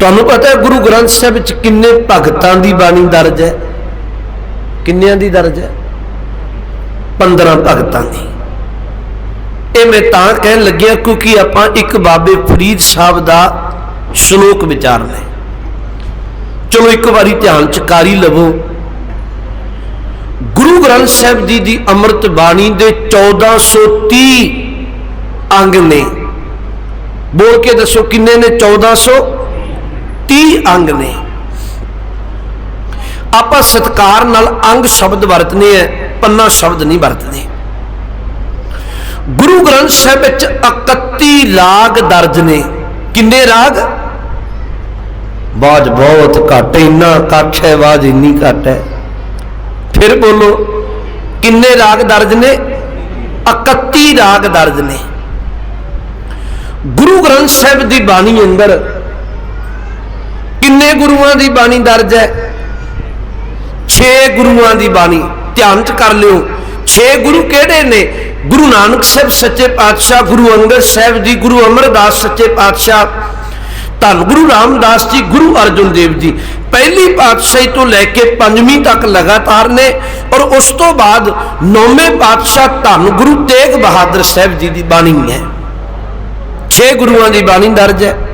ਤੁਹਾਨੂੰ ਪਤਾ ਹੈ ਗੁਰੂ ਗ੍ਰੰਥ ਸਾਹਿਬ ਵਿੱਚ ਕਿੰਨੇ ਭਗਤਾਂ ਦੀ ਬਾਣੀ ਦਰਜ ਹੈ? ਕਿੰਨਿਆਂ ਦੀ ਦਰਜ ਹੈ? 15 ਭਗਤਾਂ ਦੀ। ਇਹ ਮੈਂ ਤਾਂ ਕਹਿਣ ਲੱਗਿਆ ਕਿਉਂਕਿ ਆਪਾਂ ਇੱਕ ਬਾਬੇ ਫਰੀਦ ਸਾਹਿਬ ਦਾ ਸ਼ਲੋਕ ਵਿਚਾਰਨਾ ਹੈ। ਚਲੋ ਇੱਕ ਵਾਰੀ ਧਿਆਨ ਚ ਕਾਰੀ ਲਵੋ। ਗੁਰੂ ਗ੍ਰੰਥ ਸਾਹਿਬ ਜੀ ਦੀ ਅੰਮ੍ਰਿਤ ਬਾਣੀ ਦੇ 1430 ਅੰਗ ਨੇ। ਬੋਲ ਕੇ ਦੱਸੋ ਕਿੰਨੇ ਨੇ? 1430 ਅੰਗ ਨੇ। ਆਪਾਂ ਸਤਕਾਰ ਨਾਲ ਅੰਗ ਸ਼ਬਦ ਵਰਤਨੇ ਆ ਪੰਨਾ ਸ਼ਬਦ ਨਹੀਂ ਵਰਤਨੇ ਗੁਰੂ ਗ੍ਰੰਥ ਸਾਹਿਬ ਵਿੱਚ 31 ਰਾਗ ਦਰਜ ਨੇ। ਕਿੰਨੇ ਰਾਗ? ਬਾਜ ਬਹੁਤ ਘੱਟ ਇੰਨਾ ਕੱਟ ਹੈ ਆਵਾਜ਼ ਇੰਨੀ ਘੱਟ ਹੈ। ਫਿਰ ਬੋਲੋ ਕਿੰਨੇ ਰਾਗ ਦਰਜ ਨੇ? 31 ਰਾਗ ਦਰਜ ਨੇ। ਗੁਰੂ ਗ੍ਰੰਥ ਸਾਹਿਬ ਦੀ ਬਾਣੀ ਅੰਦਰ ਕਿੰਨੇ ਗੁਰੂਆਂ ਦੀ ਬਾਣੀ ਦਰਜ ਹੈ। 6 ਗੁਰੂਆਂ ਦੀ ਬਾਣੀ, ਧਿਆਨ ਚ ਕਰ ਲਿਓ। 6 ਗੁਰੂ ਕਿਹੜੇ ਨੇ? ਗੁਰੂ ਨਾਨਕ ਸਾਹਿਬ ਸੱਚੇ ਪਾਤਸ਼ਾਹ, ਗੁਰੂ ਅੰਗਦ ਸਾਹਿਬ ਜੀ, ਗੁਰੂ ਅਮਰਦਾਸ ਸੱਚੇ ਪਾਤਸ਼ਾਹ। ਧੰਨ ਗੁਰੂ ਰਾਮਦਾਸ ਜੀ, ਗੁਰੂ ਅਰਜਨ ਦੇਵ ਜੀ। ਪਹਿਲੀ ਪਾਤਸ਼ਾਹੀ ਤੋਂ ਲੈ ਕੇ ਪੰਜਵੀਂ ਤੱਕ ਲਗਾਤਾਰ ਨੇ ਔਰ ਉਸ ਤੋਂ ਬਾਅਦ ਨੌਵੇਂ ਪਾਤਸ਼ਾਹ ਧੰਨ ਗੁਰੂ ਤੇਗ ਬਹਾਦਰ ਸਾਹਿਬ ਜੀ ਦੀ ਬਾਣੀ ਹੈ। 6 ਗੁਰੂਆਂ ਦੀ ਬਾਣੀ ਦਰਜ ਹੈ।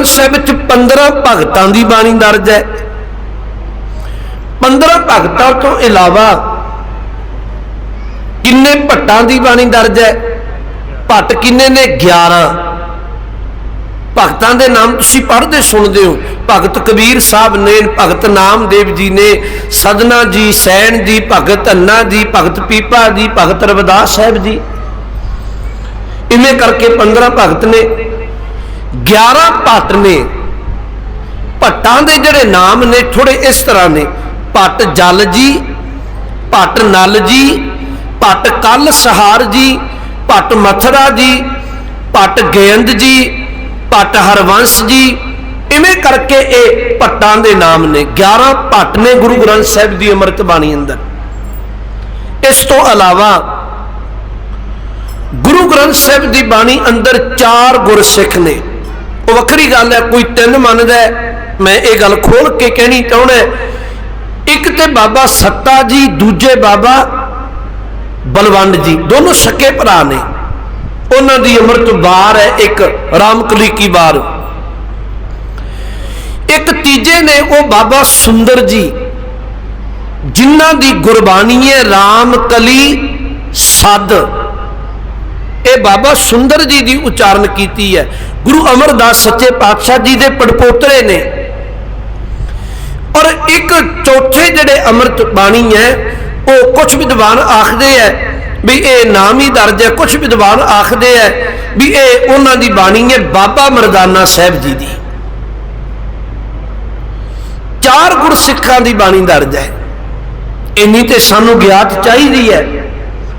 ਗ੍ਰੰਥ ਸਾਹਿਬ ਵਿੱਚ 15 ਭਗਤਾਂ ਦੀ ਬਾਣੀ ਦਰਜ ਹੈ। 15 ਭਗਤਾਂ ਤੋਂ ਇਲਾਵਾ ਕਿੰਨੇ ਭੱਟਾਂ ਦੀ ਬਾਣੀ ਦਰਜ ਹੈ? ਭੱਟ ਕਿੰਨੇ ਨੇ? 11 ਭਗਤਾਂ ਦੇ ਨਾਮ ਤੁਸੀਂ ਪੜ੍ਹਦੇ ਸੁਣਦੇ ਹੋ। ਭਗਤ ਕਬੀਰ ਸਾਹਿਬ ਨੇ, ਭਗਤ ਨਾਮਦੇਵ ਜੀ ਨੇ, ਸਦਨਾ ਜੀ, ਸੈਣ ਜੀ, ਭਗਤ ਅੰਨਾ ਜੀ, ਭਗਤ ਪੀਪਾ ਜੀ, ਭਗਤ ਰਵਿਦਾਸ ਸਾਹਿਬ ਜੀ। ਇਵੇਂ ਕਰਕੇ 15 ਭਗਤ ਨੇ 11 ਭੱਟ ਨੇ। ਭੱਟਾਂ ਦੇ ਜਿਹੜੇ ਨਾਮ ਨੇ ਥੋੜੇ ਇਸ ਤਰ੍ਹਾਂ ਨੇ। ਭੱਟ ਜਲ ਜੀ ਭੱਟ ਨਲ ਜੀ ਭੱਟ ਕੱਲ ਸਹਾਰ ਜੀ ਭੱਟ ਮਥਰਾ ਜੀ ਭੱਟ ਗੇਂਦ ਜੀ ਭੱਟ ਹਰਵੰਸ਼ ਜੀ। ਇਵੇਂ ਕਰਕੇ ਇਹ ਭੱਟਾਂ ਦੇ ਨਾਮ ਨੇ। 11 ਭੱਟ ਨੇ ਗੁਰੂ ਗ੍ਰੰਥ ਸਾਹਿਬ ਦੀ ਅੰਮ੍ਰਿਤ ਬਾਣੀ ਅੰਦਰ। ਇਸ ਤੋਂ ਇਲਾਵਾ ਗੁਰੂ ਗ੍ਰੰਥ ਸਾਹਿਬ ਦੀ ਬਾਣੀ ਅੰਦਰ ਚਾਰ ਗੁਰਸਿੱਖ ਨੇ। ਉਹ ਵੱਖਰੀ ਗੱਲ ਹੈ, ਕੋਈ ਤਿੰਨ ਮੰਨਦਾ ਮੈਂ ਇਹ ਗੱਲ ਖੋਲ ਕੇ ਕਹਿਣੀ ਚਾਹੁੰਦਾ ਇੱਕ ਤੇ ਬਾਬਾ ਸੱਤਾ ਜੀ, ਦੂਜੇ ਬਾਬਾ ਬਲਵੰਡ ਜੀ, ਦੋਨੋਂ ਸਕੇ ਭਰਾ ਨੇ। ਉਹਨਾਂ ਦੀ ਅੰਮ੍ਰਿਤ ਬਾਰ ਹੈ ਇੱਕ ਰਾਮਕਲੀ ਕੀ ਬਾਰ ਇੱਕ ਤੀਜੇ ਨੇ ਉਹ ਬਾਬਾ ਸੁੰਦਰ ਜੀ, ਜਿਨ੍ਹਾਂ ਦੀ ਗੁਰਬਾਣੀ ਹੈ ਰਾਮਕਲੀ ਸਦ। ਇਹ ਬਾਬਾ ਸੁੰਦਰ ਜੀ ਦੀ ਉਚਾਰਨ ਕੀਤੀ ਹੈ। ਗੁਰੂ ਅਮਰਦਾਸ ਸੱਚੇ ਪਾਤਸ਼ਾਹ ਜੀ ਦੇ ਪੜਪੋਤਰੇ ਨੇ। ਔਰ ਇੱਕ ਚੌਥੇ ਜਿਹੜੇ ਅੰਮ੍ਰਿਤ ਬਾਣੀ ਹੈ, ਉਹ ਕੁਝ ਵਿਦਵਾਨ ਆਖਦੇ ਹੈ ਵੀ ਇਹ ਨਾਮ ਹੀ ਦਰਜ ਹੈ ਕੁਝ ਵਿਦਵਾਨ ਆਖਦੇ ਹੈ ਵੀ ਇਹ ਉਹਨਾਂ ਦੀ ਬਾਣੀ ਹੈ ਬਾਬਾ ਮਰਦਾਨਾ ਸਾਹਿਬ ਜੀ ਦੀ। ਚਾਰ ਗੁਰਸਿੱਖਾਂ ਦੀ ਬਾਣੀ ਦਰਜ ਹੈ। ਇੰਨੀ ਤੇ ਸਾਨੂੰ ਗਿਆਤ ਚਾਹੀਦੀ ਹੈ।